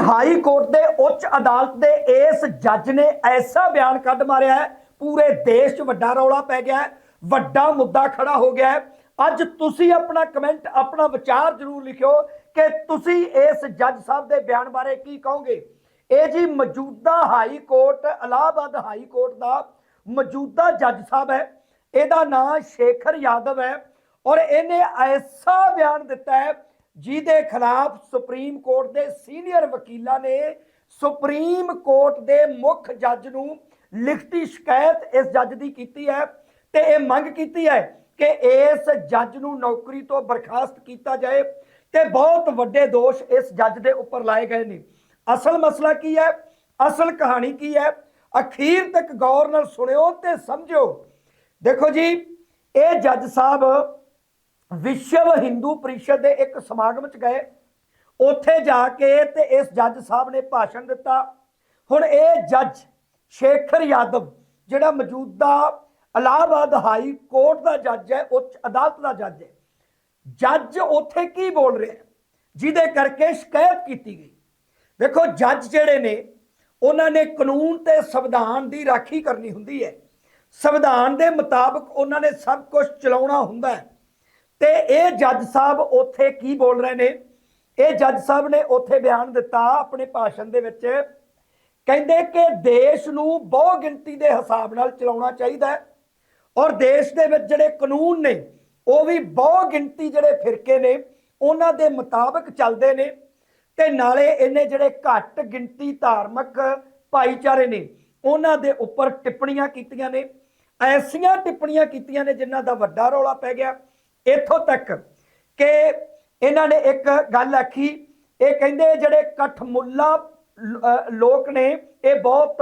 High court ਦੇ ਉੱਚ ਅਦਾਲਤ ਦੇ ਇਸ ਜੱਜ ਨੇ ਐਸਾ ਬਿਆਨ ਕੱਢ ਮਾਰਿਆ ਹੈ, ਪੂਰੇ ਦੇਸ਼ 'ਚ ਵੱਡਾ ਰੌਲਾ ਪੈ ਗਿਆ ਹੈ, ਵੱਡਾ ਮੁੱਦਾ ਖੜਾ ਹੋ ਗਿਆ ਹੈ। ਅੱਜ ਤੁਸੀਂ ਆਪਣਾ ਕਮੈਂਟ, ਆਪਣਾ ਵਿਚਾਰ ਜ਼ਰੂਰ ਲਿਖਿਓ ਕਿ ਤੁਸੀਂ ਇਸ ਜੱਜ ਸਾਹਿਬ ਦੇ ਬਿਆਨ ਬਾਰੇ ਕੀ ਕਹੋਗੇ। ਇਹ ਜੀ ਮੌਜੂਦਾ high court Allahabad high court ਦਾ ਮੌਜੂਦਾ ਜੱਜ ਸਾਹਿਬ ਹੈ। ਇਹਦਾ ਨਾਮ ਸ਼ੇਖਰ ਯਾਦਵ ਹੈ ਔਰ ਇਹਨੇ ਐਸਾ ਬਿਆਨ ਦਿੱਤਾ ਹੈ ਜਿਹਦੇ ਖਿਲਾਫ ਸੁਪਰੀਮ ਕੋਰਟ ਦੇ ਸੀਨੀਅਰ ਵਕੀਲਾਂ ਨੇ ਸੁਪਰੀਮ ਕੋਰਟ ਦੇ ਮੁੱਖ ਜੱਜ ਨੂੰ ਲਿਖਤੀ ਸ਼ਿਕਾਇਤ ਇਸ ਜੱਜ ਦੀ ਕੀਤੀ ਹੈ ਤੇ ਇਹ ਮੰਗ ਕੀਤੀ ਹੈ ਕਿ ਇਸ ਜੱਜ ਨੂੰ ਨੌਕਰੀ ਤੋਂ ਬਰਖਾਸਤ ਕੀਤਾ ਜਾਏ ਤੇ ਬਹੁਤ ਵੱਡੇ ਦੋਸ਼ ਇਸ ਜੱਜ ਦੇ ਉੱਪਰ ਲਾਏ ਗਏ ਨੇ। ਅਸਲ ਮਸਲਾ ਕੀ ਹੈ? ਅਸਲ ਕਹਾਣੀ ਕੀ ਹੈ? ਅਖੀਰ ਤੱਕ ਗੌਰ ਨਾਲ ਸੁਣਿਓ ਤੇ ਸਮਝਿਓ। ਦੇਖੋ ਜੀ, ਇਹ ਜੱਜ ਸਾਹਿਬ ਵਿਸ਼ਵ ਹਿੰਦੂ ਪਰਿਸ਼ਦ ਦੇ ਇੱਕ ਸਮਾਗਮ 'ਚ ਗਏ। ਉੱਥੇ ਜਾ ਕੇ ਤੇ ਇਸ ਜੱਜ ਸਾਹਿਬ ਨੇ ਭਾਸ਼ਣ ਦਿੱਤਾ। ਹੁਣ ਇਹ ਜੱਜ ਸ਼ੇਖਰ ਯਾਦਵ, ਜਿਹੜਾ ਮੌਜੂਦਾ ਇਲਾਹਾਬਾਦ ਹਾਈ ਕੋਰਟ ਦਾ ਜੱਜ ਹੈ, ਉੱਚ ਅਦਾਲਤ ਦਾ ਜੱਜ ਹੈ। ਜੱਜ ਉੱਥੇ ਕੀ ਬੋਲ ਰਿਹਾ ਜਿਹਦੇ ਕਰਕੇ ਸ਼ਿਕਾਇਤ ਕੀਤੀ ਗਈ। ਦੇਖੋ, ਜੱਜ ਜਿਹੜੇ ਨੇ, ਉਹਨਾਂ ਨੇ ਕਾਨੂੰਨ ਤੇ ਸੰਵਿਧਾਨ ਦੀ ਰਾਖੀ ਕਰਨੀ ਹੁੰਦੀ ਹੈ। ਸੰਵਿਧਾਨ ਦੇ ਮੁਤਾਬਕ ਉਹਨਾਂ ਨੇ ਸਭ ਕੁਝ ਚਲਾਉਣਾ ਹੁੰਦਾ ਹੈ। ਤੇ ਇਹ ਜੱਜ ਸਾਹਿਬ ਉੱਥੇ ਕੀ ਬੋਲ ਰਹੇ ਨੇ? ਇਹ ਜੱਜ ਸਾਹਿਬ ਨੇ ਉੱਥੇ ਬਿਆਨ ਦਿੱਤਾ ਆਪਣੇ ਭਾਸ਼ਣ ਦੇ ਵਿੱਚ, ਕਹਿੰਦੇ ਕਿ ਦੇਸ਼ ਨੂੰ ਬਹੁ ਗਿਣਤੀ ਦੇ ਹਿਸਾਬ ਨਾਲ ਚਲਾਉਣਾ ਚਾਹੀਦਾ ਹੈ ਔਰ ਦੇਸ਼ ਦੇ ਵਿੱਚ ਜਿਹੜੇ ਕਾਨੂੰਨ ਨੇ, ਉਹ ਵੀ ਬਹੁ ਗਿਣਤੀ ਜਿਹੜੇ ਫਿਰਕੇ ਨੇ, ਉਹਨਾਂ ਦੇ ਮੁਤਾਬਕ ਚੱਲਦੇ ਨੇ ਤੇ ਨਾਲੇ ਇਹਨੇ ਜਿਹੜੇ ਘੱਟ ਗਿਣਤੀ ਧਾਰਮਿਕ ਭਾਈਚਾਰੇ ਨੇ, ਉਹਨਾਂ ਦੇ ਉੱਪਰ ਟਿੱਪਣੀਆਂ ਕੀਤੀਆਂ ਨੇ। ਐਸੀਆਂ ਟਿੱਪਣੀਆਂ ਕੀਤੀਆਂ ਨੇ ਜਿਨ੍ਹਾਂ ਦਾ ਵੱਡਾ ਰੌਲਾ ਪੈ ਗਿਆ। ਇੱਥੋਂ ਤੱਕ ਕਿ ਇਹਨਾਂ ਨੇ ਇੱਕ ਗੱਲ ਆਖੀ, ਇਹ ਕਹਿੰਦੇ ਜਿਹੜੇ ਕਠਮੁੱਲਾ ਲੋਕ ਨੇ, ਇਹ ਬਹੁਤ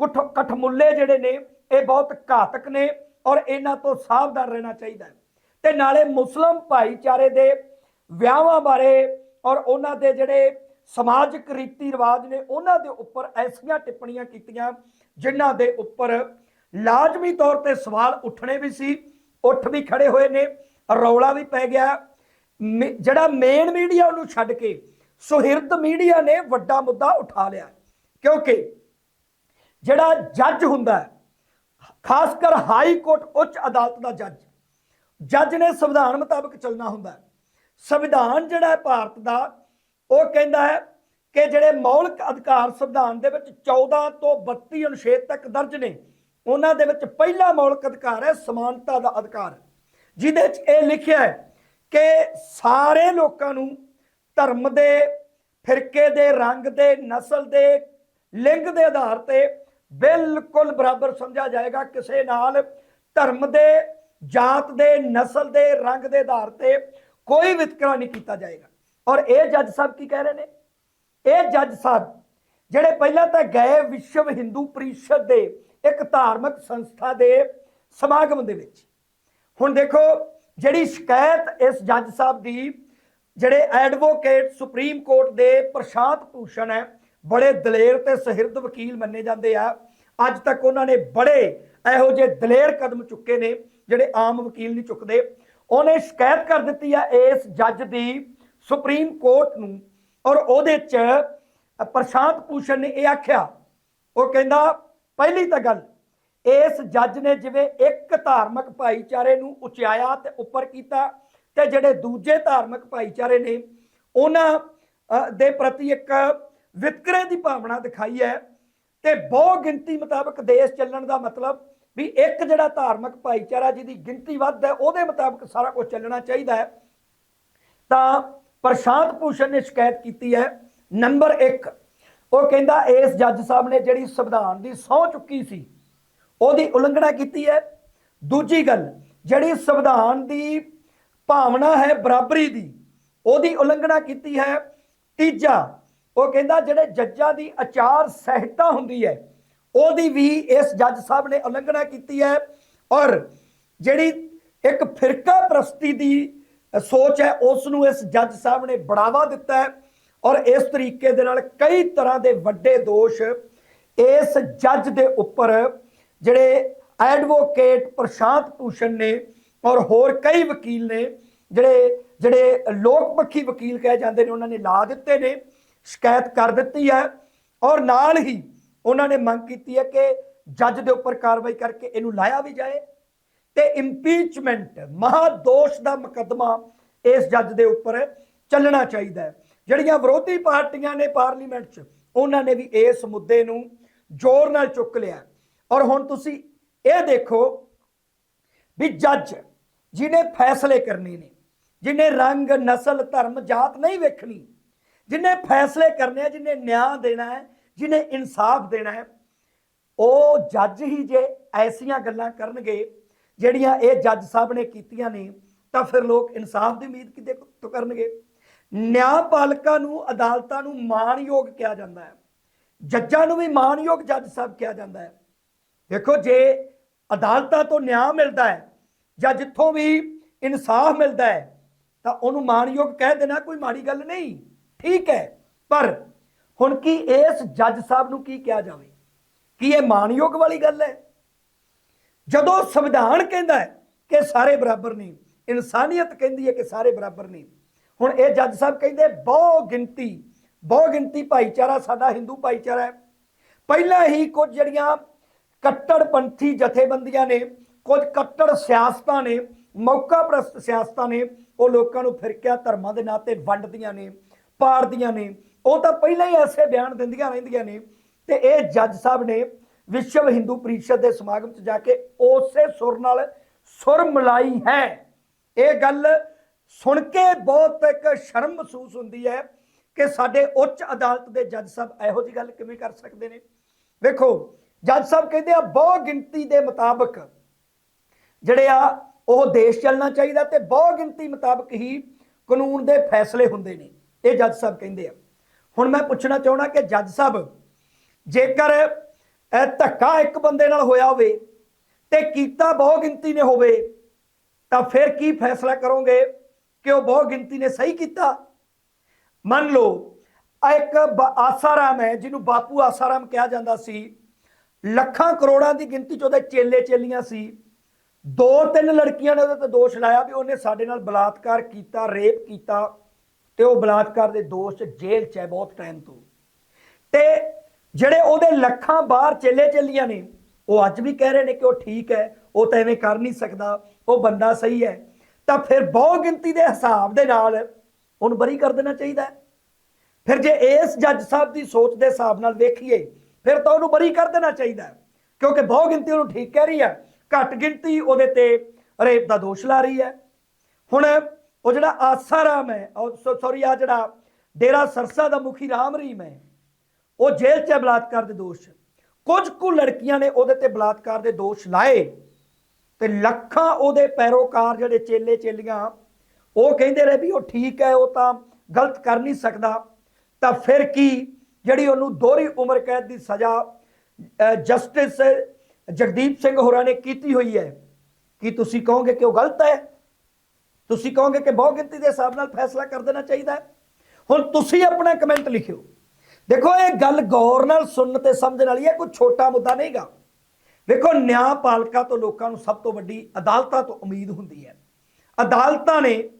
ਕੁਠ, ਕਠਮੁੱਲੇ ਜਿਹੜੇ ਨੇ, ਇਹ ਬਹੁਤ ਘਾਤਕ ਨੇ ਔਰ ਇਹਨਾਂ ਤੋਂ ਸਾਵਧਾਨ ਰਹਿਣਾ ਚਾਹੀਦਾ ਹੈ। ਤੇ ਨਾਲੇ ਮੁਸਲਮ ਭਾਈਚਾਰੇ ਦੇ ਵਿਆਹਾਂ ਬਾਰੇ ਔਰ ਉਹਨਾਂ ਦੇ ਜਿਹੜੇ ਸਮਾਜਿਕ ਰੀਤੀ ਰਿਵਾਜ ਨੇ, ਉਹਨਾਂ ਦੇ ਉੱਪਰ ਐਸੀਆਂ ਟਿੱਪਣੀਆਂ ਕੀਤੀਆਂ, ਜਿਨ੍ਹਾਂ ਦੇ ਉੱਪਰ ਲਾਜ਼ਮੀ ਤੌਰ ਤੇ ਸਵਾਲ ਉੱਠਣੇ ਵੀ ਸੀ, ਉੱਠ ਵੀ ਖੜੇ ਹੋਏ ਨੇ। ਰੌਲਾ ਵੀ ਪੈ ਗਿਆ। ਮੇ- ਜਿਹੜਾ ਮੇਨ ਮੀਡੀਆ ਉਹਨੂੰ ਛੱਡ ਕੇ ਸੁਹਿਰਦ ਮੀਡੀਆ ਨੇ ਵੱਡਾ ਮੁੱਦਾ ਉਠਾ ਲਿਆ। ਕਿਉਂਕਿ ਜਿਹੜਾ ਜੱਜ ਹੁੰਦਾ ਖਾਸ ਕਰ ਹਾਈ ਕੋਰਟ ਉੱਚ ਅਦਾਲਤ ਦਾ ਜੱਜ ਜੱਜ ਨੇ ਸੰਵਿਧਾਨ ਮੁਤਾਬਕ ਚੱਲਣਾ ਹੁੰਦਾ ਸੰਵਿਧਾਨ ਜਿਹੜਾ ਹੈ ਭਾਰਤ ਦਾ, ਉਹ ਕਹਿੰਦਾ ਹੈ ਕਿ ਜਿਹੜੇ ਮੌਲਿਕ ਅਧਿਕਾਰ ਸੰਵਿਧਾਨ ਦੇ ਵਿੱਚ 14 ਤੋਂ 32 ਅਨੁਛੇਦ ਤੱਕ ਦਰਜ ਨੇ, ਉਹਨਾਂ ਦੇ ਵਿੱਚ ਪਹਿਲਾ ਮੌਲਿਕ ਅਧਿਕਾਰ ਹੈ ਸਮਾਨਤਾ ਦਾ ਅਧਿਕਾਰ। ਜਿਹਦੇ 'ਚ ਇਹ ਲਿਖਿਆ ਹੈ ਕਿ ਸਾਰੇ ਲੋਕਾਂ ਨੂੰ ਧਰਮ ਦੇ ਫਿਰਕੇ ਦੇ, ਰੰਗ ਦੇ, ਨਸਲ ਦੇ, ਲਿੰਗ ਦੇ ਆਧਾਰ ਤੇ ਬਿਲਕੁਲ ਬਰਾਬਰ ਸਮਝਿਆ ਜਾਏਗਾ। ਕਿਸੇ ਨਾਲ ਧਰਮ ਦੇ, ਜਾਤ ਦੇ, ਨਸਲ ਦੇ, ਰੰਗ ਦੇ ਆਧਾਰ ਤੇ ਕੋਈ ਵਿਤਕਰਾ ਨਹੀਂ ਕੀਤਾ ਜਾਏਗਾ। ਔਰ ਇਹ ਜੱਜ ਸਾਹਿਬ ਕੀ ਕਹਿ ਰਹੇ ਨੇ? ਇਹ ਜੱਜ ਸਾਹਿਬ ਜਿਹੜੇ ਪਹਿਲਾਂ ਤਾਂ ਗਏ ਵਿਸ਼ਵ ਹਿੰਦੂ ਪਰਿਸ਼ਦ ਦੇ ਇੱਕ ਧਾਰਮਿਕ ਸੰਸਥਾ ਦੇ ਸਮਾਗਮ ਦੇ ਵਿੱਚ ਹੁਣ ਦੇਖੋ, ਜਿਹੜੀ ਸ਼ਿਕਾਇਤ ਇਸ ਜੱਜ ਸਾਹਿਬ ਦੀ, ਜਿਹੜੇ ਐਡਵੋਕੇਟ ਸੁਪਰੀਮ ਕੋਰਟ ਦੇ ਪ੍ਰਸ਼ਾਂਤ ਭੂਸ਼ਣ ਹੈ, ਬੜੇ ਦਲੇਰ ਤੇ ਸਹਿਰਦ ਵਕੀਲ ਮੰਨੇ ਜਾਂਦੇ ਆ। ਅੱਜ ਤੱਕ ਉਹਨਾਂ ਨੇ ਬੜੇ ਇਹੋ ਜਿਹੇ ਦਲੇਰ ਕਦਮ ਚੁੱਕੇ ਨੇ, ਜਿਹੜੇ ਆਮ ਵਕੀਲ ਨਹੀਂ ਚੁੱਕਦੇ। ਉਹਨੇ ਸ਼ਿਕਾਇਤ ਕਰ ਦਿੱਤੀ ਆ ਇਸ ਜੱਜ ਦੀ ਸੁਪਰੀਮ ਕੋਰਟ ਨੂੰ, ਔਰ ਉਹਦੇ ਚ ਪ੍ਰਸ਼ਾਂਤ ਭੂਸ਼ਣ ਨੇ ਇਹ ਆਖਿਆ। ਉਹ ਕਹਿੰਦਾ, ਪਹਿਲੀ ਤਾਂ ਗੱਲ ਇਸ ਜੱਜ ਨੇ ਜਿਵੇਂ ਇੱਕ ਧਾਰਮਿਕ ਭਾਈਚਾਰੇ ਨੂੰ ਉਚਾਇਆ ਤੇ ਉੱਪਰ ਕੀਤਾ ਤੇ ਜਿਹੜੇ ਦੂਜੇ ਧਾਰਮਿਕ ਭਾਈਚਾਰੇ ਨੇ, ਉਹਨਾਂ ਦੇ ਪ੍ਰਤੀ ਇੱਕ ਵਿਤਕਰੇ ਦੀ ਭਾਵਨਾ ਦਿਖਾਈ ਹੈ ਤੇ ਬਹੁ ਗਿਣਤੀ ਮੁਤਾਬਕ ਦੇਸ਼ ਚੱਲਣ ਦਾ ਮਤਲਬ ਵੀ ਇੱਕ ਜਿਹੜਾ ਧਾਰਮਿਕ ਭਾਈਚਾਰਾ ਜਿਹਦੀ ਗਿਣਤੀ ਵੱਧ ਹੈ, ਉਹਦੇ ਮੁਤਾਬਕ ਸਾਰਾ ਕੁਝ ਚੱਲਣਾ ਚਾਹੀਦਾ ਹੈ। ਤਾਂ ਪ੍ਰਸ਼ਾਂਤ ਭੂਸ਼ਣ ਨੇ ਸ਼ਿਕਾਇਤ ਕੀਤੀ ਹੈ, ਨੰਬਰ 1 ਉਹ ਕਹਿੰਦਾ ਇਸ ਜੱਜ ਸਾਹਿਬ ਨੇ ਜਿਹੜੀ ਸੰਵਿਧਾਨ ਦੀ ਸਹੁੰ ਚੁੱਕੀ ਸੀ ਉਹਦੀ ਉਲੰਘਣਾ ਕੀਤੀ ਹੈ। ਦੂਜੀ ਗੱਲ, ਜਿਹੜੀ ਸੰਵਿਧਾਨ ਦੀ ਭਾਵਨਾ ਹੈ ਬਰਾਬਰੀ ਦੀ, ਉਹਦੀ ਉਲੰਘਣਾ ਕੀਤੀ ਹੈ। ਤੀਜਾ, ਉਹ ਕਹਿੰਦਾ ਜਿਹੜੇ ਜੱਜਾਂ ਦੀ ਆਚਾਰ ਸਹਿਤਾ ਹੁੰਦੀ ਹੈ, ਉਹਦੀ ਵੀ ਇਸ ਜੱਜ ਸਾਹਿਬ ਨੇ ਉਲੰਘਣਾ ਕੀਤੀ ਹੈ। ਔਰ ਜਿਹੜੀ ਇੱਕ ਫਿਰਕਾ ਪ੍ਰਸਤੀ ਦੀ ਸੋਚ ਹੈ ਉਸ ਨੂੰ ਇਸ ਜੱਜ ਸਾਹਿਬ ਨੇ ਬੜਾਵਾ ਦਿੱਤਾ ਹੈ। ਔਰ ਇਸ ਤਰੀਕੇ ਦੇ ਨਾਲ ਕਈ ਤਰ੍ਹਾਂ ਦੇ ਵੱਡੇ ਦੋਸ਼ ਇਸ ਜੱਜ ਦੇ ਉੱਪਰ ਜਿਹੜੇ ਐਡਵੋਕੇਟ ਪ੍ਰਸ਼ਾਂਤ ਭੂਸ਼ਣ ਨੇ ਔਰ ਹੋਰ ਕਈ ਵਕੀਲ ਨੇ, ਜਿਹੜੇ ਜਿਹੜੇ ਲੋਕ ਪੱਖੀ ਵਕੀਲ ਕਹੇ ਜਾਂਦੇ ਨੇ, ਉਹਨਾਂ ਨੇ ਲਾ ਦਿੱਤੇ ਨੇ, ਸ਼ਿਕਾਇਤ ਕਰ ਦਿੱਤੀ ਹੈ ਔਰ ਨਾਲ ਹੀ ਉਹਨਾਂ ਨੇ ਮੰਗ ਕੀਤੀ ਹੈ ਕਿ ਜੱਜ ਦੇ ਉੱਪਰ ਕਾਰਵਾਈ ਕਰਕੇ ਇਹਨੂੰ ਲਾਇਆ ਵੀ ਜਾਏ ਤੇ ਇੰਪੀਚਮੈਂਟ ਮਹਾਦੋਸ਼ ਦਾ ਮੁਕੱਦਮਾ ਇਸ ਜੱਜ ਦੇ ਉੱਪਰ ਚੱਲਣਾ ਚਾਹੀਦਾ ਹੈ। ਜਿਹੜੀਆਂ ਵਿਰੋਧੀ ਪਾਰਟੀਆਂ ਨੇ ਪਾਰਲੀਮੈਂਟ 'ਚ, ਉਹਨਾਂ ਨੇ ਵੀ ਇਸ ਮੁੱਦੇ ਨੂੰ ਜ਼ੋਰ ਨਾਲ ਚੁੱਕ ਲਿਆ ਔਰ ਹੁਣ ਤੁਸੀਂ ਇਹ ਦੇਖੋ ਵੀ ਜੱਜ ਜਿਹਨੇ ਫੈਸਲੇ ਕਰਨੇ ਨੇ ਜਿਹਨੇ ਰੰਗ, ਨਸਲ, ਧਰਮ, ਜਾਤ ਨਹੀਂ ਵੇਖਣੀ ਜਿਹਨੇ ਫੈਸਲੇ ਕਰਨੇ ਆ ਜਿਹਨੇ ਨਿਆਂ ਦੇਣਾ ਹੈ ਜਿਹਨੇ ਇਨਸਾਫ ਦੇਣਾ ਹੈ, ਉਹ ਜੱਜ ਹੀ ਜੇ ਐਸੀਆਂ ਗੱਲਾਂ ਕਰਨਗੇ, ਜਿਹੜੀਆਂ ਇਹ ਜੱਜ ਸਾਹਿਬ ਨੇ ਕੀਤੀਆਂ ਨੇ, ਤਾਂ ਫਿਰ ਲੋਕ ਇਨਸਾਫ ਦੀ ਉਮੀਦ ਕਿਤੇ ਤੋਂ ਕਰਨਗੇ। ਨਿਆਂਪਾਲਕਾਂ ਨੂੰ, ਅਦਾਲਤਾਂ ਨੂੰ ਮਾਣਯੋਗ ਕਿਹਾ ਜਾਂਦਾ ਹੈ। ਜੱਜਾਂ ਨੂੰ ਵੀ ਮਾਣਯੋਗ ਜੱਜ ਸਾਹਿਬ ਕਿਹਾ ਜਾਂਦਾ ਹੈ। ਦੇਖੋ, ਜੇ ਅਦਾਲਤਾਂ ਤੋਂ ਨਿਆਂ ਮਿਲਦਾ ਹੈ ਜਾਂ ਜਿੱਥੋਂ ਵੀ ਇਨਸਾਫ ਮਿਲਦਾ ਹੈ, ਤਾਂ ਉਹਨੂੰ ਮਾਣਯੋਗ ਕਹਿ ਦੇਣਾ ਕੋਈ ਮਾੜੀ ਗੱਲ ਨਹੀਂ। ਠੀਕ ਹੈ, ਪਰ ਹੁਣ ਕੀ ਇਸ ਜੱਜ ਸਾਹਿਬ ਨੂੰ ਕੀ ਕਿਹਾ ਜਾਵੇ? ਕੀ ਇਹ ਮਾਣਯੋਗ ਵਾਲੀ ਗੱਲ ਹੈ? ਜਦੋਂ ਸੰਵਿਧਾਨ ਕਹਿੰਦਾ ਹੈ ਕਿ ਸਾਰੇ ਬਰਾਬਰ ਨੇ, ਇਨਸਾਨੀਅਤ ਕਹਿੰਦੀ ਹੈ ਕਿ ਸਾਰੇ ਬਰਾਬਰ ਨੇ, ਹੁਣ ਇਹ ਜੱਜ ਸਾਹਿਬ ਕਹਿੰਦੇ ਬਹੁ ਗਿਣਤੀ ਬਹੁ ਗਿਣਤੀ ਭਾਈਚਾਰਾ ਸਾਡਾ ਹਿੰਦੂ ਭਾਈਚਾਰਾ ਹੈ। ਪਹਿਲਾਂ ਹੀ ਕੁਝ ਜਿਹੜੀਆਂ ਕੱਟੜਪੰਥੀ ਜਥੇਬੰਦੀਆਂ ਨੇ, ਕੁਝ ਕੱਟੜ ਸਿਆਸਤਾਂ ਨੇ, ਮੌਕਾ ਪ੍ਰਸਤ ਸਿਆਸਤਾਂ ਨੇ, ਉਹ ਲੋਕਾਂ ਨੂੰ ਫਿਰਕਿਆ ਧਰਮਾਂ ਦੇ ਨਾਂ ਤੇ ਵੰਡਦੀਆਂ ਨੇ ਪਾੜਦੀਆਂ ਨੇ, ਉਹ ਤਾਂ ਪਹਿਲਾਂ ਹੀ ਐਸੇ ਬਿਆਨ ਦਿੰਦੀਆਂ ਰਹਿੰਦੀਆਂ ਨੇ, ਤੇ ਇਹ ਜੱਜ ਸਾਹਿਬ ਨੇ ਵਿਸ਼ਵ ਹਿੰਦੂ ਪਰਿਸ਼ਦ ਦੇ ਸਮਾਗਮ 'ਚ ਜਾ ਕੇ ਉਸੇ ਸੁਰ ਨਾਲ ਸੁਰ ਮਿਲਾਈ ਹੈ। ਇਹ ਗੱਲ ਸੁਣ ਕੇ ਬਹੁਤ ਇੱਕ ਸ਼ਰਮ ਮਹਿਸੂਸ ਹੁੰਦੀ ਹੈ ਕਿ ਸਾਡੇ ਉੱਚ ਅਦਾਲਤ ਦੇ ਜੱਜ ਸਾਹਿਬ ਇਹੋ ਜੀ ਗੱਲ ਕਿਵੇਂ ਕਰ ਸਕਦੇ ਨੇ? ਵੇਖੋ ਜੱਜ ਸਾਹਿਬ ਕਹਿੰਦੇ ਆ, ਬਹੁ ਗਿਣਤੀ ਦੇ ਮੁਤਾਬਕ ਜਿਹੜੇ ਆ, ਉਹ ਦੇਸ਼ ਚੱਲਣਾ ਚਾਹੀਦਾ ਤੇ ਬਹੁ ਗਿਣਤੀ ਮੁਤਾਬਕ ਹੀ ਕਾਨੂੰਨ ਦੇ ਫੈਸਲੇ ਹੁੰਦੇ ਨੇ, ਇਹ ਜੱਜ ਸਾਹਿਬ ਕਹਿੰਦੇ ਆ। ਹੁਣ ਮੈਂ ਪੁੱਛਣਾ ਚਾਹਣਾ ਕਿ ਜੱਜ ਸਾਹਿਬ, ਜੇਕਰ ਇਹ ਧੱਕਾ ਇੱਕ ਬੰਦੇ ਨਾਲ ਹੋਇਆ ਹੋਵੇ ਤੇ ਕੀਤਾ ਬਹੁ ਗਿਣਤੀ ਨੇ ਹੋਵੇ, ਤਾਂ ਫਿਰ ਕੀ ਫੈਸਲਾ ਕਰੋਗੇ ਕਿ ਉਹ ਬਹੁ ਗਿਣਤੀ ਨੇ ਸਹੀ ਕੀਤਾ? ਮੰਨ ਲਓ ਇੱਕ ਬ- ਆਸਾਰਾਮ ਹੈ, ਜਿਹਨੂੰ ਬਾਪੂ ਆਸਾਰਾਮ ਕਿਹਾ ਜਾਂਦਾ ਸੀ। ਲੱਖਾਂ ਕਰੋੜਾਂ ਦੀ ਗਿਣਤੀ ਚ ਉਹਦੇ ਚੇਲੇ ਚੇਲੀਆਂ ਸੀ। ਦੋ ਤਿੰਨ ਲੜਕੀਆਂ ਨੇ ਉਹਦੇ ਤੇ ਦੋਸ਼ ਲਾਇਆ ਵੀ ਉਹਨੇ ਸਾਡੇ ਨਾਲ ਬਲਾਤਕਾਰ ਕੀਤਾ, ਰੇਪ ਕੀਤਾ ਤੇ ਉਹ ਬਲਾਤਕਾਰ ਦੇ ਦੋਸ਼ 'ਚ ਜੇਲ੍ਹ 'ਚ ਹੈ ਬਹੁਤ ਟਾਈਮ ਤੋਂ। ਤੇ ਜਿਹੜੇ ਉਹਦੇ ਲੱਖਾਂ ਬਾਹਰ ਚੇਲੇ ਚੇਲੀਆਂ ਨੇ, ਉਹ ਅੱਜ ਵੀ ਕਹਿ ਰਹੇ ਨੇ ਕਿ ਉਹ ਠੀਕ ਹੈ, ਉਹ ਤਾਂ ਐਵੇਂ ਕਰ ਨਹੀਂ ਸਕਦਾ, ਉਹ ਬੰਦਾ ਸਹੀ ਹੈ। ਤਾਂ ਫਿਰ ਬਹੁ ਗਿਣਤੀ ਦੇ ਹਿਸਾਬ ਦੇ ਨਾਲ ਉਹਨੂੰ ਬਰੀ ਕਰ ਦੇਣਾ ਚਾਹੀਦਾ ਫਿਰ ਜੇ ਇਸ ਜੱਜ ਸਾਹਿਬ ਦੀ ਸੋਚ ਦੇ ਹਿਸਾਬ ਨਾਲ ਵੇਖੀਏ ਫਿਰ ਤਾਂ ਉਹਨੂੰ ਬਰੀ ਕਰ ਦੇਣਾ ਚਾਹੀਦਾ ਕਿਉਂਕਿ ਬਹੁ ਗਿਣਤੀ ਉਹਨੂੰ ਠੀਕ ਕਹਿ ਰਹੀ ਹੈ, ਘੱਟ ਗਿਣਤੀ ਉਹਦੇ ਤੇ ਰੇਪ ਦਾ ਦੋਸ਼ ਲਾ ਰਹੀ ਹੈ। ਹੁਣ ਉਹ ਜਿਹੜਾ ਆਸਾਰਾਮ ਹੈ ਸੌਰੀ ਆ ਜਿਹੜਾ ਡੇਰਾ ਸਰਸਾ ਦਾ ਮੁਖੀ ਰਾਮ ਰਹੀਮ ਹੈ, ਉਹ ਜੇਲ੍ਹ 'ਚ ਹੈ ਬਲਾਤਕਾਰ ਦੇ ਦੋਸ਼। ਕੁਝ ਕੁ ਲੜਕੀਆਂ ਨੇ ਉਹਦੇ ਤੇ ਬਲਾਤਕਾਰ ਦੇ ਦੋਸ਼ ਲਾਏ ਤੇ ਲੱਖਾਂ ਉਹਦੇ ਪੈਰੋਕਾਰ ਜਿਹੜੇ ਚੇਲੇ ਚੇਲੀਆਂ, ਉਹ ਕਹਿੰਦੇ ਰਹੇ ਵੀ ਉਹ ਠੀਕ ਹੈ, ਉਹ ਤਾਂ ਗਲਤ ਕਰ ਨਹੀਂ ਸਕਦਾ। ਤਾਂ ਫਿਰ ਕੀ ਜਿਹੜੀ ਉਹਨੂੰ ਦੋਹਰੀ ਉਮਰ ਕੈਦ ਦੀ ਸਜ਼ਾ ਜਸਟਿਸ ਜਗਦੀਪ ਸਿੰਘ ਹੋਰਾਂ ਨੇ ਕੀਤੀ ਹੋਈ ਹੈ। ਕੀ ਤੁਸੀਂ ਕਹੋਗੇ ਕਿ ਉਹ ਗਲਤ ਹੈ? ਤੁਸੀਂ ਕਹੋਗੇ ਕਿ ਬਹੁ ਗਿਣਤੀ ਦੇ ਹਿਸਾਬ ਨਾਲ ਫੈਸਲਾ ਕਰ ਦੇਣਾ ਚਾਹੀਦਾ ਹੈ? ਹੁਣ ਤੁਸੀਂ ਆਪਣਾ ਕਮੈਂਟ ਲਿਖਿਓ। ਦੇਖੋ, ਇਹ ਗੱਲ ਗੌਰ ਨਾਲ ਸੁਣਨ ਤੇ ਸਮਝਣ ਵਾਲੀ ਹੈ, ਕੋਈ ਛੋਟਾ ਮੁੱਦਾ ਨਹੀਂਗਾ। ਵੇਖੋ ਨਿਆਂ ਨਿਆਂਪਾਲਕਾਂ ਤੋਂ ਲੋਕਾਂ ਨੂੰ ਸਭ ਤੋਂ ਵੱਡੀ ਅਦਾਲਤਾਂ ਤੋਂ ਉਮੀਦ ਹੁੰਦੀ ਹੈ। ਅਦਾਲਤਾਂ ਨੇ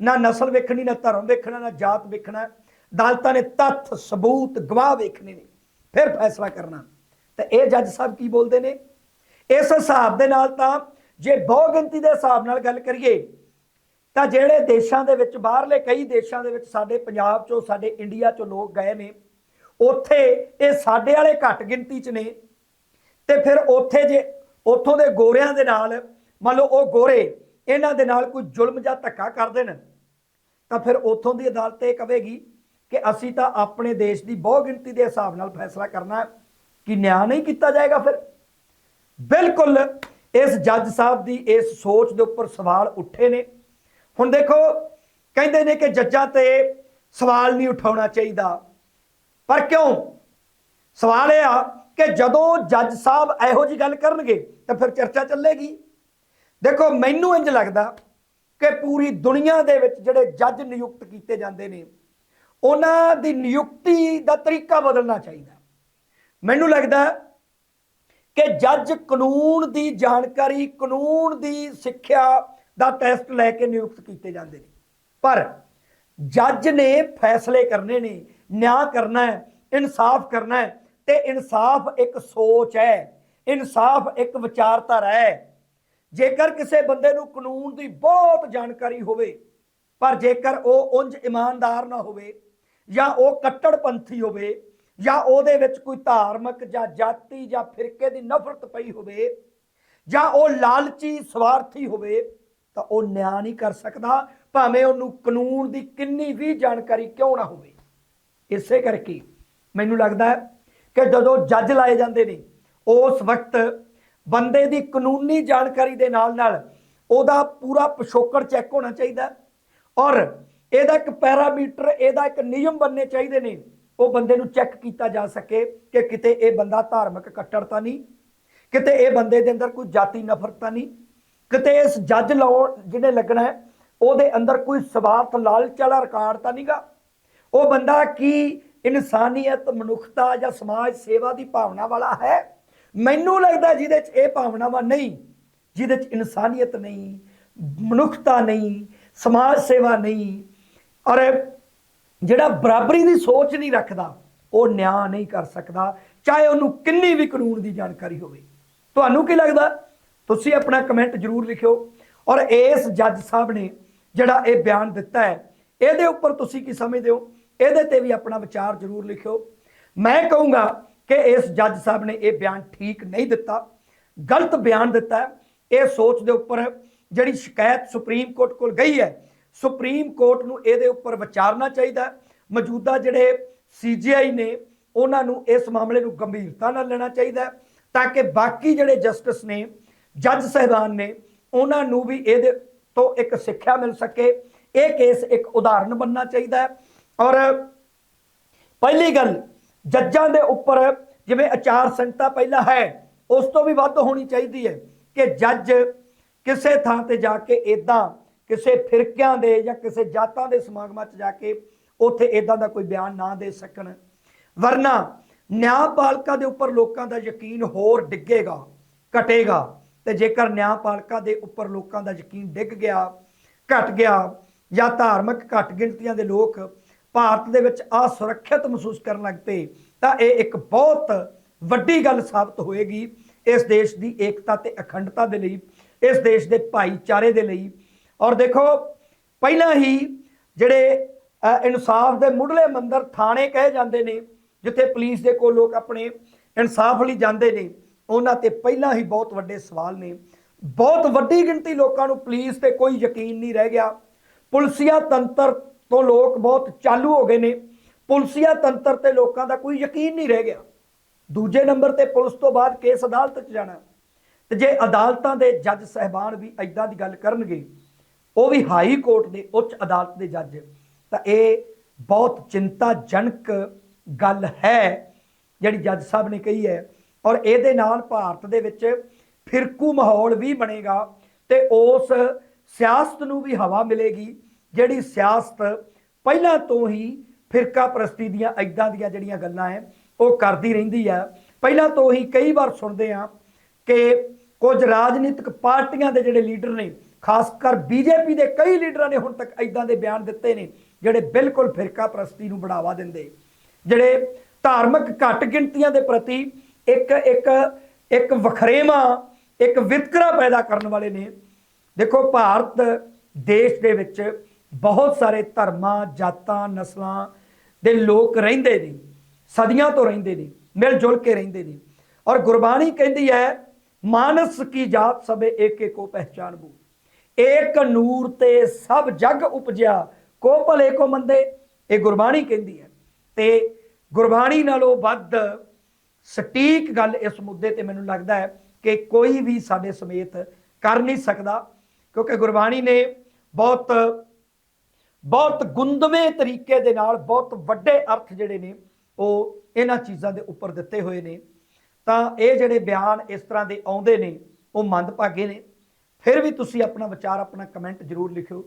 ਨਾ ਨਸਲ ਵੇਖਣੀ, ਨਾ ਧਰਮ ਵੇਖਣਾ, ਨਾ ਜਾਤ ਵੇਖਣਾ। ਅਦਾਲਤਾਂ ਨੇ ਤੱਥ, ਸਬੂਤ, ਗਵਾਹ ਵੇਖਣੇ ਨੇ। ਫਿਰ ਫੈਸਲਾ ਕਰਨਾ। ਤਾਂ ਇਹ ਜੱਜ ਸਾਹਿਬ ਕੀ ਬੋਲਦੇ ਨੇ? ਇਸ ਹਿਸਾਬ ਦੇ ਨਾਲ ਤਾਂ ਜੇ ਬਹੁ ਗਿਣਤੀ ਦੇ ਹਿਸਾਬ ਨਾਲ ਗੱਲ ਕਰੀਏ, ਤਾਂ ਜਿਹੜੇ ਦੇਸ਼ਾਂ ਦੇ ਵਿੱਚ, ਬਾਹਰਲੇ ਕਈ ਦੇਸ਼ਾਂ ਦੇ ਵਿੱਚ ਸਾਡੇ ਪੰਜਾਬ ਚੋਂ, ਸਾਡੇ ਇੰਡੀਆ ਚੋਂ ਲੋਕ ਗਏ ਨੇ, ਉੱਥੇ ਇਹ ਸਾਡੇ ਵਾਲੇ ਘੱਟ ਗਿਣਤੀ 'ਚ ਨੇ। ਤੇ ਫਿਰ ਉੱਥੇ ਜੇ, ਉੱਥੋਂ ਦੇ ਗੋਰਿਆਂ ਦੇ ਨਾਲ, ਮੰਨ ਲਓ ਉਹ ਗੋਰੇ, ਇਹਨਾਂ ਦੇ ਨਾਲ ਕੋਈ ਜ਼ੁਲਮ ਜਾਂ ਧੱਕਾ ਕਰ ਦੇਣ, ਤਾਂ ਫਿਰ ਉੱਥੋਂ ਦੀ ਅਦਾਲਤ ਇਹ ਕਵੇਗੀ ਕਿ ਅਸੀਂ ਤਾਂ ਆਪਣੇ ਦੇਸ਼ ਦੀ ਬਹੁ ਗਿਣਤੀ ਦੇ ਹਿਸਾਬ ਨਾਲ ਫੈਸਲਾ ਕਰਨਾ ਕਿ ਨਿਆਂ ਨਹੀਂ ਕੀਤਾ ਜਾਏਗਾ ਫਿਰ? ਬਿਲਕੁਲ ਇਸ ਜੱਜ ਸਾਹਿਬ ਦੀ ਇਸ ਸੋਚ ਦੇ ਉੱਪਰ ਸਵਾਲ ਉੱਠੇ ਨੇ। ਹੁਣ ਦੇਖੋ, ਕਹਿੰਦੇ ਨੇ ਕਿ ਜੱਜਾਂ ਤੇ ਸਵਾਲ ਨਹੀਂ ਉਠਾਉਣਾ ਚਾਹੀਦਾ। ਪਰ ਕਿਉਂ? ਸਵਾਲ ਇਹ ਆ ਕਿ ਜਦੋਂ ਜੱਜ ਸਾਹਿਬ ਇਹੋ ਜੀ ਗੱਲ ਕਰਨਗੇ, ਤਾਂ ਫਿਰ ਚਰਚਾ ਚੱਲੇਗੀ। ਦੇਖੋ, ਮੈਨੂੰ ਇੰਜ ਲੱਗਦਾ ਕਿ ਪੂਰੀ ਦੁਨੀਆ ਦੇ ਵਿੱਚ ਜਿਹੜੇ ਜੱਜ ਨਿਯੁਕਤ ਕੀਤੇ ਜਾਂਦੇ ਨੇ ਉਹਨਾਂ ਦੀ ਨਿਯੁਕਤੀ ਦਾ ਤਰੀਕਾ ਬਦਲਣਾ ਚਾਹੀਦਾ। ਮੈਨੂੰ ਲੱਗਦਾ ਕਿ ਜੱਜ ਕਾਨੂੰਨ ਦੀ ਜਾਣਕਾਰੀ, ਕਾਨੂੰਨ ਦੀ ਸਿੱਖਿਆ ਦਾ ਟੈਸਟ ਲੈ ਕੇ ਨਿਯੁਕਤ ਕੀਤੇ ਜਾਂਦੇ ਨੇ। ਪਰ ਜੱਜ ਨੇ ਫੈਸਲੇ ਕਰਨੇ ਨੇ, ਨਿਆਂ ਕਰਨਾ ਹੈ, ਇਨਸਾਫ ਕਰਨਾ ਹੈ, ਤੇ ਇਨਸਾਫ ਇੱਕ ਸੋਚ ਹੈ, ਇਨਸਾਫ ਇੱਕ ਵਿਚਾਰਧਾਰਾ ਹੈ। ਜੇਕਰ ਕਿਸੇ ਬੰਦੇ ਨੂੰ ਕਾਨੂੰਨ ਦੀ ਬਹੁਤ ਜਾਣਕਾਰੀ ਹੋਵੇ, ਪਰ ਜੇਕਰ ਉਹ ਉਂਝ ਇਮਾਨਦਾਰ ਨਾ ਹੋਵੇ ਜਾਂ ਉਹ ਕੱਟੜਪੰਥੀ ਹੋਵੇ, ਜਾਂ ਉਹਦੇ ਵਿੱਚ ਕੋਈ ਧਾਰਮਿਕ ਜਾਂ ਜਾਤੀ ਜਾਂ ਫਿਰਕੇ ਦੀ ਨਫ਼ਰਤ ਪਈ ਹੋਵੇ, ਜਾਂ ਉਹ ਲਾਲਚੀ, ਸਵਾਰਥੀ ਹੋਵੇ, ਤਾਂ ਉਹ ਨਿਆਂ ਨਹੀਂ ਕਰ ਸਕਦਾ, ਭਾਵੇਂ ਉਹਨੂੰ ਕਾਨੂੰਨ ਦੀ ਕਿੰਨੀ ਵੀ ਜਾਣਕਾਰੀ ਕਿਉਂ ਨਾ ਹੋਵੇ। ਇਸੇ ਕਰਕੇ ਮੈਨੂੰ ਲੱਗਦਾ ਹੈ ਕਿ ਜਦੋਂ ਜੱਜ ਲਾਏ ਜਾਂਦੇ ਨੇ, ਉਸ ਵਕਤ ਬੰਦੇ ਦੀ ਕਾਨੂੰਨੀ ਜਾਣਕਾਰੀ ਦੇ ਨਾਲ ਨਾਲ ਉਹਦਾ ਪੂਰਾ ਪਿਛੋਕੜ ਚੈੱਕ ਹੋਣਾ ਚਾਹੀਦਾ ਔਰ ਇਹਦਾ ਇੱਕ ਪੈਰਾਮੀਟਰ, ਇਹਦਾ ਇੱਕ ਨਿਯਮ ਬਣਨੇ ਚਾਹੀਦੇ ਨੇ। ਉਹ ਬੰਦੇ ਨੂੰ ਚੈੱਕ ਕੀਤਾ ਜਾ ਸਕੇ ਕਿ ਕਿਤੇ ਇਹ ਬੰਦਾ ਧਾਰਮਿਕ ਕੱਟੜਤਾ ਨਹੀਂ, ਕਿਤੇ ਇਹ ਬੰਦੇ ਦੇ ਅੰਦਰ ਕੋਈ ਜਾਤੀ ਨਫ਼ਰਤ ਤਾਂ ਨਹੀਂ, ਕਿਤੇ ਇਸ ਜੱਜ ਲਾਉਣ ਜਿਹਨੇ ਲੱਗਣਾ ਹੈ, ਉਹਦੇ ਅੰਦਰ ਕੋਈ ਸਵਾਰਥ ਲਾਲਚ ਵਾਲਾ ਰਿਕਾਰਡ ਤਾਂ ਨਹੀਂਗਾ ਉਹ ਬੰਦਾ ਕੀ ਇਨਸਾਨੀਅਤ, ਮਨੁੱਖਤਾ ਜਾਂ ਸਮਾਜ ਸੇਵਾ ਦੀ ਭਾਵਨਾ ਵਾਲਾ ਹੈ? ਮੈਨੂੰ ਲੱਗਦਾ ਜਿਹਦੇ 'ਚ ਇਹ ਭਾਵਨਾਵਾਂ ਨਹੀਂ, ਜਿਹਦੇ 'ਚ ਇਨਸਾਨੀਅਤ ਨਹੀਂ, ਮਨੁੱਖਤਾ ਨਹੀਂ, ਸਮਾਜ ਸੇਵਾ ਨਹੀਂ ਔਰ ਜਿਹੜਾ ਬਰਾਬਰੀ ਦੀ ਸੋਚ ਨਹੀਂ ਰੱਖਦਾ, ਉਹ ਨਿਆਂ ਨਹੀਂ ਕਰ ਸਕਦਾ, ਚਾਹੇ ਉਹਨੂੰ ਕਿੰਨੀ ਵੀ ਕਾਨੂੰਨ ਦੀ ਜਾਣਕਾਰੀ ਹੋਵੇ। ਤੁਹਾਨੂੰ ਕੀ ਲੱਗਦਾ? ਤੁਸੀਂ ਆਪਣਾ ਕਮੈਂਟ ਜਰੂਰ ਲਿਖਿਓ। ਔਰ ਇਸ ਜੱਜ ਸਾਹਿਬ ਨੇ ਜਿਹੜਾ ਇਹ ਬਿਆਨ ਦਿੱਤਾ ਹੈ, ਇਹਦੇ ਉੱਪਰ ਤੁਸੀਂ ਕੀ ਸਮਝਦੇ ਹੋ? ਇਹਦੇ ਤੇ ਵੀ ਆਪਣਾ ਵਿਚਾਰ ਜਰੂਰ ਲਿਖਿਓ। ਮੈਂ ਕਹੂੰਗਾ ਕਿ ਇਸ ਜੱਜ ਸਾਹਿਬ ਨੇ ਇਹ ਬਿਆਨ ਠੀਕ ਨਹੀਂ ਦਿੱਤਾ। ਗਲਤ ਬਿਆਨ ਦਿੱਤਾ ਇਹ ਸੋਚ ਦੇ ਉੱਪਰ ਜਿਹੜੀ ਸ਼ਿਕਾਇਤ ਸੁਪਰੀਮ ਕੋਰਟ ਕੋਲ ਗਈ ਹੈ ਸੁਪਰੀਮ ਕੋਰਟ ਨੂੰ ਇਹਦੇ ਉੱਪਰ ਵਿਚਾਰਨਾ ਚਾਹੀਦਾ ਮੌਜੂਦਾ ਜਿਹੜੇ ਸੀਜੀਆਈ ਨੇ, ਉਹਨਾਂ ਨੂੰ ਇਸ ਮਾਮਲੇ ਨੂੰ ਗੰਭੀਰਤਾ ਨਾਲ ਲੈਣਾ ਚਾਹੀਦਾ ਤਾਂ ਕਿ ਬਾਕੀ ਜਿਹੜੇ ਜਸਟਿਸ ਨੇ, ਜੱਜ ਸਹਿਬਾਨ ਨੇ, ਉਹਨਾਂ ਨੂੰ ਵੀ ਇਹਦੇ ਤੋਂ ਇੱਕ ਸਿੱਖਿਆ ਮਿਲ ਸਕੇ। ਇਹ ਕੇਸ ਇੱਕ ਉਦਾਹਰਨ ਬਣਨਾ ਚਾਹੀਦਾ ਹੈ। ਔਰ ਪਹਿਲੀ ਗੱਲ, ਜੱਜਾਂ ਦੇ ਉੱਪਰ ਜਿਵੇਂ ਆਚਾਰ ਸੰਹਿਤਾ ਪਹਿਲਾਂ ਹੈ, ਉਸ ਤੋਂ ਵੀ ਵੱਧ ਹੋਣੀ ਚਾਹੀਦੀ ਹੈ ਕਿ ਜੱਜ ਕਿਸੇ ਥਾਂ ਤੇ ਜਾ ਕੇ ਇਦਾਂ ਕਿਸੇ ਫਿਰਕਿਆਂ ਦੇ ਜਾਂ ਕਿਸੇ ਜਾਤਾਂ ਦੇ ਸਮਾਗਮਾਂ 'ਚ ਜਾ ਕੇ ਉੱਥੇ ਇਦਾਂ ਦਾ ਕੋਈ ਬਿਆਨ ਨਾ ਦੇ ਸਕਣ। ਵਰਨਾ ਨਿਆਂਪਾਲਕਾ ਦੇ ਉੱਪਰ ਲੋਕਾਂ ਦਾ ਯਕੀਨ ਹੋਰ ਡਿੱਗੇਗਾ, ਘਟੇਗਾ ਤੇ ਜੇਕਰ ਨਿਆਂਪਾਲਕਾ ਦੇ ਉੱਪਰ ਲੋਕਾਂ ਦਾ ਯਕੀਨ ਡਿੱਗ ਗਿਆ, ਘਟ ਗਿਆ ਜਾਂ ਧਾਰਮਿਕ ਘੱਟ ਗਿਣਤੀਆਂ ਦੇ ਲੋਕ ਭਾਰਤ ਦੇ ਵਿੱਚ ਅਸੁਰੱਖਿਅਤ ਮਹਿਸੂਸ ਕਰਨ ਲੱਗ ਪਏ, ਤਾਂ ਇਹ ਇੱਕ ਬਹੁਤ ਵੱਡੀ ਗੱਲ ਸਾਬਤ ਹੋਏਗੀ ਇਸ ਦੇਸ਼ ਦੀ ਏਕਤਾ ਤੇ ਅਖੰਡਤਾ ਦੇ ਲਈ, ਇਸ ਦੇਸ਼ ਦੇ ਭਾਈਚਾਰੇ ਦੇ ਲਈ ਔਰ ਦੇਖੋ, ਪਹਿਲਾਂ ਹੀ ਜਿਹੜੇ ਇਨਸਾਫ ਦੇ ਮੁੱਢਲੇ ਮੰਦਰ ਥਾਣੇ ਕਹੇ ਜਾਂਦੇ ਨੇ, ਜਿੱਥੇ ਪੁਲਿਸ ਦੇ ਕੋਲ ਲੋਕ ਆਪਣੇ ਇਨਸਾਫ ਲਈ ਜਾਂਦੇ ਨੇ, ਉਹਨਾਂ ਤੇ ਪਹਿਲਾਂ ਹੀ ਬਹੁਤ ਵੱਡੇ ਸਵਾਲ ਨੇ। ਬਹੁਤ ਵੱਡੀ ਗਿਣਤੀ ਲੋਕਾਂ ਨੂੰ ਪੁਲਿਸ ਤੇ ਕੋਈ ਯਕੀਨ ਨਹੀਂ ਰਹਿ ਗਿਆ। ਪੁਲਸੀਆ ਤੰਤਰ ਤੋਂ ਲੋਕ ਬਹੁਤ ਚਾਲੂ ਹੋ ਗਏ ਨੇ। ਪੁਲਸੀਆ ਤੰਤਰ ਤੇ ਲੋਕਾਂ ਦਾ ਕੋਈ ਯਕੀਨ ਨਹੀਂ ਰਹਿ ਗਿਆ। ਦੂਜੇ ਨੰਬਰ ਤੇ ਪੁਲਿਸ ਤੋਂ ਬਾਅਦ ਕੇਸ ਅਦਾਲਤ 'ਚ ਜਾਣਾ। ਤੇ ਜੇ ਅਦਾਲਤਾਂ ਦੇ ਜੱਜ ਸਹਿਬਾਨ ਵੀ ਐਦਾਂ ਦੀ ਗੱਲ ਕਰਨਗੇ ਉਹ ਵੀ ਹਾਈ ਕੋਰਟ ਦੇ ਉੱਚ ਅਦਾਲਤ ਦੇ ਜੱਜ। ਤਾਂ ਇਹ ਬਹੁਤ ਚਿੰਤਾਜਨਕ ਗੱਲ ਹੈ, ਜਿਹੜੀ ਜੱਜ ਸਾਹਿਬ ਨੇ ਕਹੀ ਹੈ। ਔਰ ਇਹਦੇ ਨਾਲ ਭਾਰਤ ਦੇ ਵਿੱਚ ਫਿਰਕੂ ਮਾਹੌਲ ਵੀ ਬਣੇਗਾ ਤੇ ਉਸ ਸਿਆਸਤ ਨੂੰ ਵੀ ਹਵਾ ਮਿਲੇਗੀ, ਜਿਹੜੀ ਸਿਆਸਤ ਪਹਿਲਾਂ ਤੋਂ ਹੀ ਫਿਰਕਾ ਪ੍ਰਸਤੀ ਦੀਆਂ ਐਦਾਂ ਦੀਆਂ ਜਿਹੜੀਆਂ ਗੱਲਾਂ ਹੈ ਉਹ ਕਰਦੀ ਰਹਿੰਦੀ ਆ ਪਹਿਲਾਂ ਤੋਂ ਹੀ ਕਈ ਵਾਰ ਸੁਣਦੇ ਆ ਕਿ ਕੁਝ ਰਾਜਨੀਤਿਕ ਪਾਰਟੀਆਂ ਦੇ ਜਿਹੜੇ ਲੀਡਰ ਨੇ ਖਾਸ ਕਰ ਬੀਜੇਪੀ ਦੇ ਕਈ ਲੀਡਰਾਂ ਨੇ ਹੁਣ ਤੱਕ ਐਦਾਂ ਦੇ ਬਿਆਨ ਦਿੱਤੇ ਨੇ, ਜਿਹੜੇ ਬਿਲਕੁਲ ਫਿਰਕਾ ਪ੍ਰਸਤੀ ਨੂੰ ਬੜਾਵਾ ਦਿੰਦੇ। ਜਿਹੜੇ ਧਾਰਮਿਕ ਘੱਟ ਗਿਣਤੀਆਂ ਦੇ ਪ੍ਰਤੀ ਇੱਕ ਇੱਕ ਇੱਕ ਵਖਰੇਵਾ, ਇੱਕ ਵਿਤਕਰਾ ਪੈਦਾ ਕਰਨ ਵਾਲੇ ਨੇ। ਦੇਖੋ, ਭਾਰਤ ਦੇਸ਼ ਦੇ ਵਿੱਚ ਬਹੁਤ ਸਾਰੇ ਧਰਮਾਂ, ਜਾਤਾਂ, ਨਸਲਾਂ ਦੇ ਲੋਕ ਰਹਿੰਦੇ ਨੇ, ਸਦੀਆਂ ਤੋਂ ਰਹਿੰਦੇ ਨੇ ਮਿਲ ਜੁਲ ਕੇ ਰਹਿੰਦੇ ਨੇ। ਔਰ ਗੁਰਬਾਣੀ ਕਹਿੰਦੀ ਹੈ, ਮਾਨਸ ਕੀ ਜਾਤ ਸਭੇ ਏਕੇ ਕੋ ਪਹਿਚਾਨਬੂ ਏਕ ਨੂਰ ਤੇ ਸਭ ਜਗ ਉਪਜਿਆ। ਕੋ ਭਲੇ, ਕੋ ਮੰਦੇ, ਇਹ ਗੁਰਬਾਣੀ ਕਹਿੰਦੀ ਹੈ। ਤੇ ਗੁਰਬਾਣੀ ਨਾਲੋਂ ਵੱਧ ਸਟੀਕ ਗੱਲ ਇਸ ਮੁੱਦੇ ਤੇ ਮੈਨੂੰ ਲੱਗਦਾ ਹੈ ਕਿ ਕੋਈ ਵੀ ਸਾਡੇ ਸਮੇਤ ਕਰ ਨਹੀਂ ਸਕਦਾ, ਕਿਉਂਕਿ ਗੁਰਬਾਣੀ ਨੇ ਬਹੁਤ ਬਹੁਤ ਗੁੰਦਵੇਂ ਤਰੀਕੇ ਦੇ ਨਾਲ ਬਹੁਤ ਵੱਡੇ ਅਰਥ ਜਿਹੜੇ ਨੇ, ਉਹ ਇਹਨਾਂ ਚੀਜ਼ਾਂ ਦੇ ਉੱਪਰ ਦਿੱਤੇ ਹੋਏ ਨੇ। ਤਾਂ ਇਹ ਜਿਹੜੇ ਬਿਆਨ ਇਸ ਤਰ੍ਹਾਂ ਦੇ ਆਉਂਦੇ ਨੇ, ਉਹ ਮੰਦਭਾਗੇ ਨੇ। ਫਿਰ ਵੀ ਤੁਸੀਂ ਆਪਣਾ ਵਿਚਾਰ ਆਪਣਾ ਕਮੈਂਟ ਜ਼ਰੂਰ ਲਿਖਿਓ।